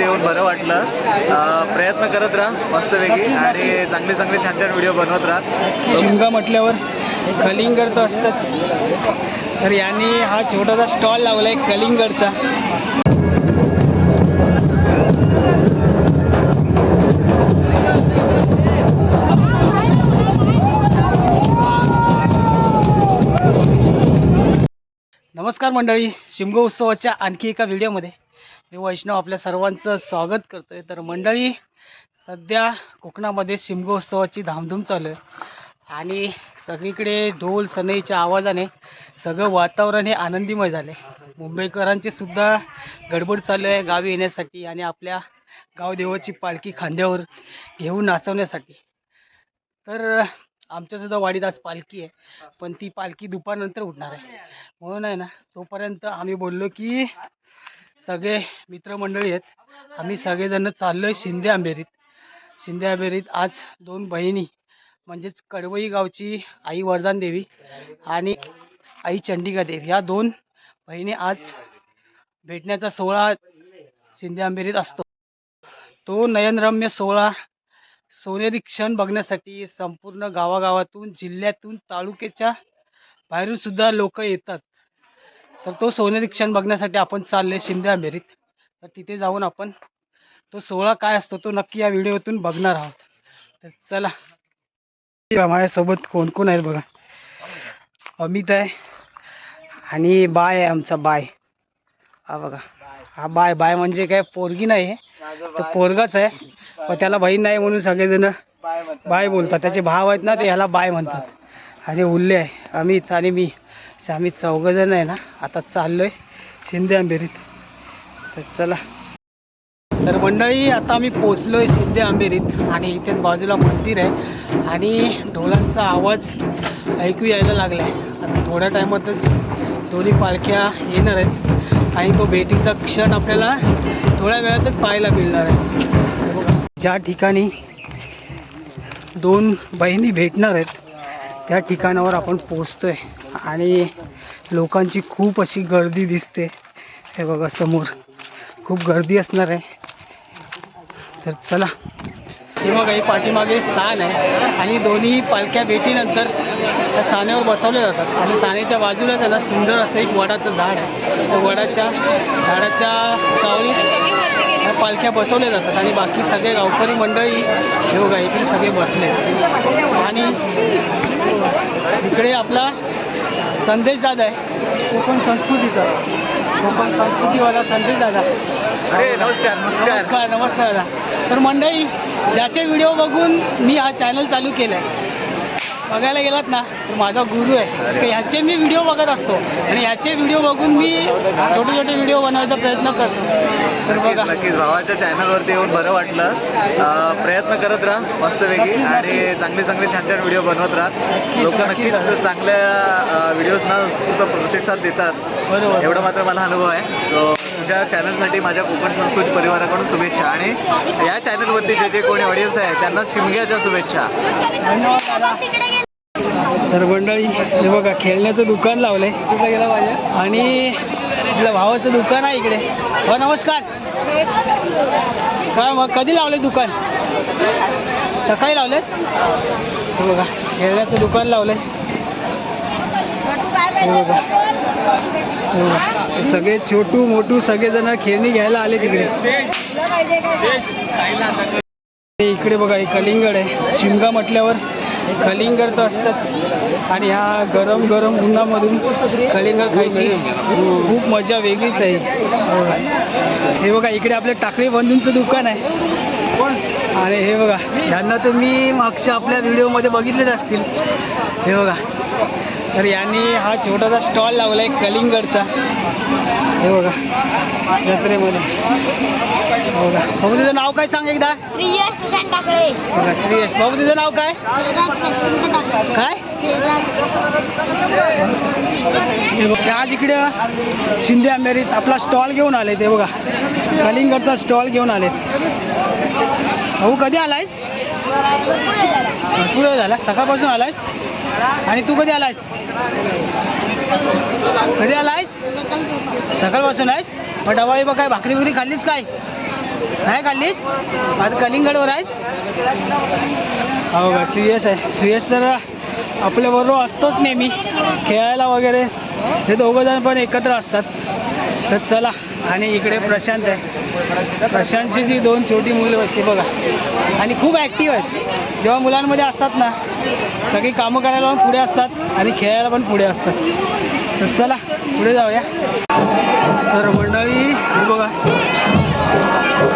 येऊन बरं वाटलं. प्रयत्न करत राहा मस्तपैकी आणि चांगले चांगले छान छान व्हिडिओ बनवत राहा. शिमगा म्हटल्यावर कलिंगड तर असतंच. तर यांनी हा छोटासा स्टॉल लावला आहे कलिंगडचा. नमस्कार मंडळी शिमगो उत्सवाच्या आणखी एका व्हिडिओमध्ये मी वैष्णव आपल्या सर्वांचं स्वागत करतो आहे तर मंडळी सध्या कोकणामध्ये शिमगोत्सवाची धामधूम चालू आहे. आणि सगळीकडे ढोल सनईच्या आवाजाने सगळं वातावरण हे आनंदीमय झालं आहे मुंबईकरांची सुद्धा गडबड चालू आहे गावी येण्यासाठी आणि आपल्या गावदेवाची पालखी खांद्यावर घेऊन नाचवण्यासाठी. तर आमच्यासुद्धा वाडीत आज पालखी आहे पण ती पालखी दुपारनंतर उठणार आहे. म्हणून आहे ना तोपर्यंत आम्ही बोललो की सगळे मित्रमंडळी आहेत. आम्ही सगळेजण चाललो आहे शिंदे आंबेरीत. शिंदे आंबेरीत आज दोन बहिणी म्हणजेच कडवई गावची आई वरदान देवी आणि आई चंडिका देवी. ह्या दोन बहिणी आज भेटण्याचा सोहळा शिंदे आंबेरीत असतो. तो नयनरम्य सोहळा सोनेरी क्षण बघण्यासाठी संपूर्ण गावागावातून जिल्ह्यातून तालुक्याच्या बाहेरून सुद्धा लोक येतात. तर तो सोनेरी क्षण बघण्यासाठी आपण चालले शिंदे अमेरिक तर तिथे जाऊन आपण तो सोहळा काय असतो तो नक्की या व्हिडिओतून बघणार आहोत. तर चला. माझ्यासोबत कोण कोण आहेत बघा. अमित आहे आणि बाय आहे आमचा बाय. हा बघा. हा बाय. बाय म्हणजे काय पोरगी नाही आहे तो पोरगाच आहे. पण त्याला बहीण नाही म्हणून सगळेजण बाय बोलतात. त्याचे भाव आहेत ना ते ह्याला बाय म्हणतात. आणि उल्ले आहे. अमित आणि मी. असे आम्ही चौघजण आहे ना आता चाललो आहे शिंदे आंबेरीत. तर चला. तर मंडळी आता आम्ही पोचलो आहे शिंदे आंबेरीत आणि इथेच बाजूला मंदिर आहे आणि ढोलांचा आवाज ऐकू यायला लागला आहे आता थोड्या टायमातच दोन्ही पालख्या येणार आहेत आणि तो भेटीचा क्षण आपल्याला थोड्या वेळातच पाहायला मिळणार आहे. ज्या ठिकाणी दोन बहिणी भेटणार आहेत त्या ठिकाणावर आपण पोचतोय आणि लोकांची खूप अशी गर्दी दिसते. हे बघा समोर. खूप गर्दी असणार आहे. तर चला. हे बघा हे पाठीमागे स्थान आहे. आणि दोन्ही पालख्या भेटीनंतर त्या सानेवर बसवले जातात. आणि सानेच्या बाजूला त्यांना सुंदर असं एक वडाचं झाड आहे. त्या वडाच्या झाडाच्या सावलीत ह्या पालख्या बसवल्या जातात. आणि बाकी सगळे गावकरी मंडळी हे बघा इकडे सगळे बसले. आणि इकडे आपला संदेश दादा आहे. कोकण संस्कृतीचा. कोकण संस्कृतीवाला संदेश दादा. अरे नमस्कार नमस्कार. नमस्कार नमस्कार दादा. तर मंडळी ज्याचे व्हिडिओ बघून मी हा चॅनल चालू केला आहे बघायला गेलात ना तर माझा गुरु आहे. तर ह्याचे मी व्हिडिओ बघत असतो. आणि ह्याचे व्हिडिओ बघून मी छोटे छोटे व्हिडिओ बनवायचा प्रयत्न करतो. तर बघा. नक्कीच. भावाच्या चॅनलवरती येऊन बरं वाटलं. प्रयत्न करत राहा मस्तपैकी. आणि चांगले चांगले छान छान व्हिडिओ बनवत राहा. लोक नक्कीच. चांगल्या व्हिडिओजना प्रतिसाद देतात. बरोबर. एवढा मात्र मला अनुभव आहे. तो तुझ्या चॅनलसाठी माझ्या कोकण संस्कृती परिवाराकडून शुभेच्छा. आणि या चॅनलवरती जे जे कोणी ऑडियन्स आहे त्यांना शिमग्याच्या शुभेच्छा. तर मंडळी हे बघा खेळण्याचं दुकान लावलंय. कुठलं गेलं पाहिजे आणि आपल्या भावाचं दुकान आहे इकडे. हो नमस्कार. काय मग कधी लावले दुकान? सकाळी लावलेस हे बघा खेळण्याचं दुकान लावलंय. हे बघा सगळे छोटू मोठू सगळेजण खेळणी घ्यायला आले तिकडे. इकडे बघा हे कलिंगड आहे. शिमगा म्हटल्यावर हे कलिंगड तर असतंच. आणि ह्या गरम गरम उन्हामधून कलिंगड खायची खूप मजा वेगळीच आहे. हे बघा इकडे आपल्या टाकळी बंधूंचं दुकान आहे. आणि हे बघा यांना तुम्ही मागच्या आपल्या व्हिडिओमध्ये बघितलेच असतील. हे बघा. तर यांनी हा छोटासा स्टॉल लावला आहे कलिंगडचा. हे बघा जत्रेमध्ये. हे बघा. बाबू तुझं नाव काय सांग एकदा? बघा श्रेयश. बाबू तुझं नाव काय? काय? हे बघा आज इकडे शिंदे आंबेरीत आपला स्टॉल घेऊन आले ते बघा कलिंगडचा स्टॉल घेऊन आलेत. भाऊ कधी आलायस? वेळ झाला. सकाळपासून आलायस? आणि तू कधी आलायस? कधी आलायस? सकाळपासून आहेस? मग डबा बिबा काय भाकरी बिकरी खाल्लीस काय? नाही खाल्लीस? आज कलिंगडवर आहे हो का? सिरियस आहे. सिरियस तर आपल्याबरोबर असतोच नेहमी. खेळायला वगैरे. हे दोघं जण पण एकत्र असतात. तर चला. आणि इकडे प्रशांत आहे. प्रशांतची जी दोन छोटी मुलं होती बघा. आणि खूप ॲक्टिव्ह आहेत. जेव्हा मुलांमध्ये असतात ना सगळी कामं करायला पण पुढे असतात आणि खेळायला पण पुढे असतात. तर चला पुढे जाऊया. तर मंडळी बघा.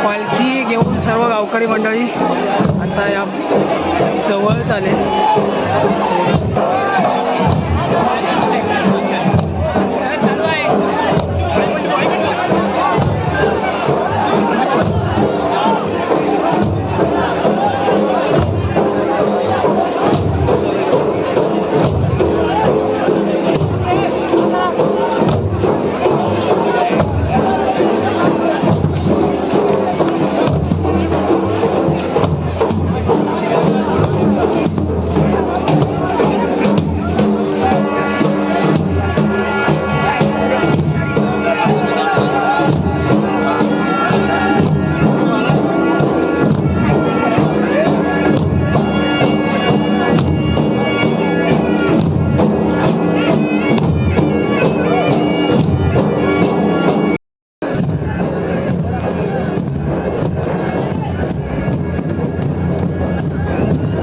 पालखी घेऊन सर्व गावकरी मंडळी आता या जवळच आले.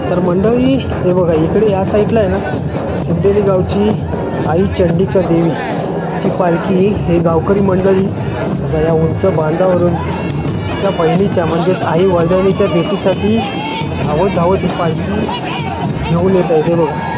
तर मंडळी हे बघा इकडे या साईडला आहे ना सिद्धेली गावची आई चंडिका देवी ची पालखी हे गावकरी मंडळी बघा या उंच बांधावरून च्या बहिणीच्या म्हणजेच आई वडिलांच्या भेटीसाठी धावत धावत ही पालखी घेऊन येत आहे ते बघा.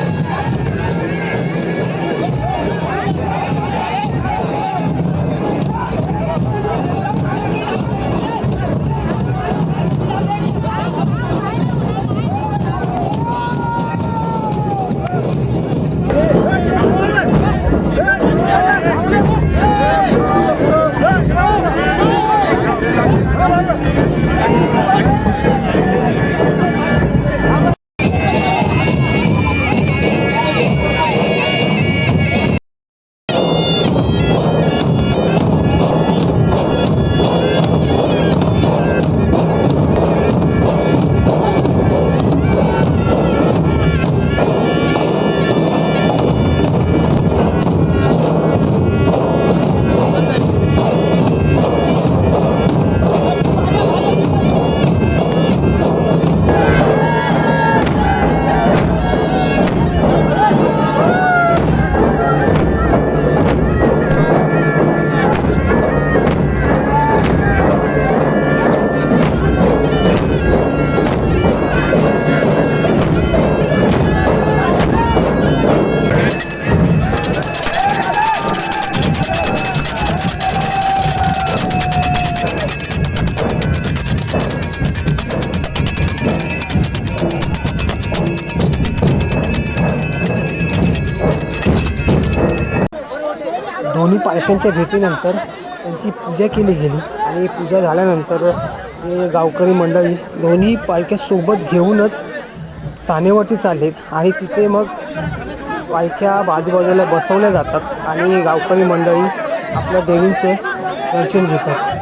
दोन्ही पालख्यांच्या भेटीनंतर त्यांची पूजा केली गेली. आणि पूजा झाल्यानंतर गावकरी मंडळी दोन्ही पालख्या सोबत घेऊनच सानेवरती चालले. आणि तिथे मग पालख्या बाजूबाजूला बसवल्या जातात आणि गावकरी मंडळी आपल्या देवींचे दर्शन घेतात.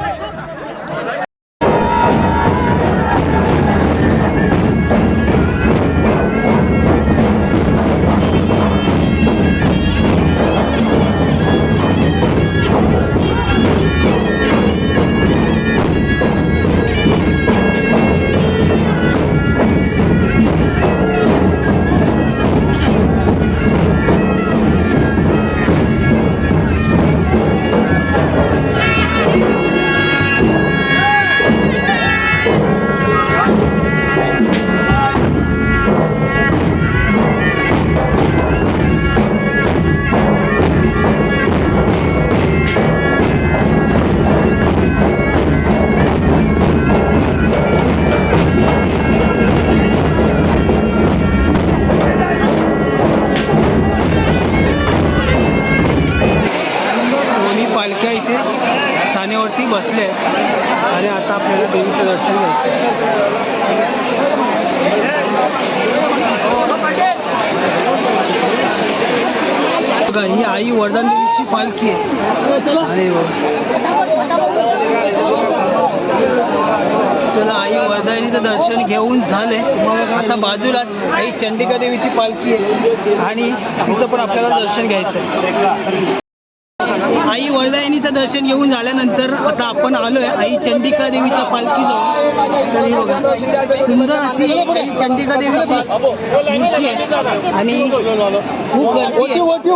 बघा ही आई वरदान देवीची पालखी आहे. आणि चला आई वरदायनीचं दर्शन घेऊन झालंय आता बाजूलाच आई चंडिका देवीची पालखी आहे. आणि तिचं पण आपल्याला दर्शन घ्यायचं आहे दर्शन घेऊन झाल्यानंतर आता आपण आलोय आई चंडिका देवीच्या तर ही बघा सुंदर अशी आई चंडिका देवीची मूर्ती आहे आणि खूप गर्दी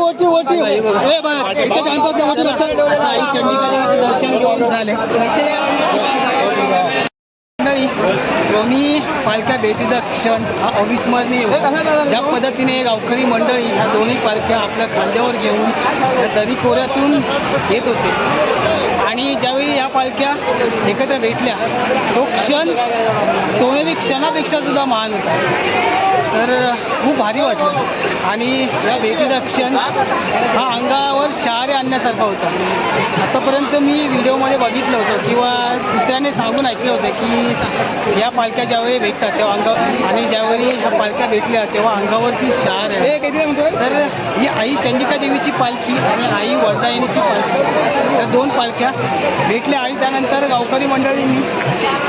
मोठी बसतात. आता आई चंडिका देवीचं दर्शन घेऊन झाले. दोन्ही पालख्या भेटीचा क्षण हा अविस्मरणीय. ज्या पद्धतीने गावकरी मंडळी ह्या दोन्ही पालख्या आपल्या खांद्यावर घेऊन त्या दरी खोऱ्यातून येत होते. आणि ज्यावेळी या पालख्या एकत्र भेटल्या तो क्षण सोनेरी क्षणापेक्षा सुद्धा महान होता. तर खूप भारी वाटलं. आणि या भेटीचा क्षण हा अंगावर शहारे आणण्यासारखा होता. आतापर्यंत मी व्हिडिओमध्ये बघितलं होतं किंवा दुसऱ्याने सांगून ऐकलं होतं की या पालख्या ज्यावेळी भेटतात तेव्हा अंगा आणि ज्यावेळी ह्या पालख्या भेटल्या तेव्हा अंगावरती शहार आहे. तर ही आई चंडिका देवीची पालखी आणि आई वर्धायनीची पालखी. या दोन पालख्या भेटल्या आणि त्यानंतर गावकरी मंडळींनी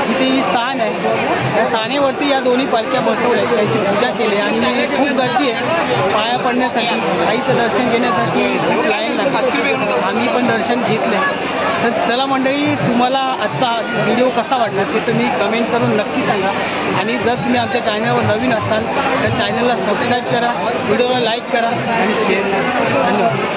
इथे ही स्थान आहे. या स्थानेवरती या दोन्ही पालख्या बसवल्या त्यांची पूजा केले आणि खूप गर्दी आहे. पाया पडण्यासाठी आईचं दर्शन घेण्यासाठी लाईन लागतात. आम्ही पण दर्शन घेतले. तर चला मंडळी तुम्हाला आजचा व्हिडिओ कसा वाटला ते तुम्ही कमेंट करून नक्की सांगा. आणि जर तुम्ही आमच्या चॅनलवर नवीन असाल तर चॅनलला सबस्क्राईब करा व्हिडिओला लाईक करा आणि शेअर करा. धन्यवाद.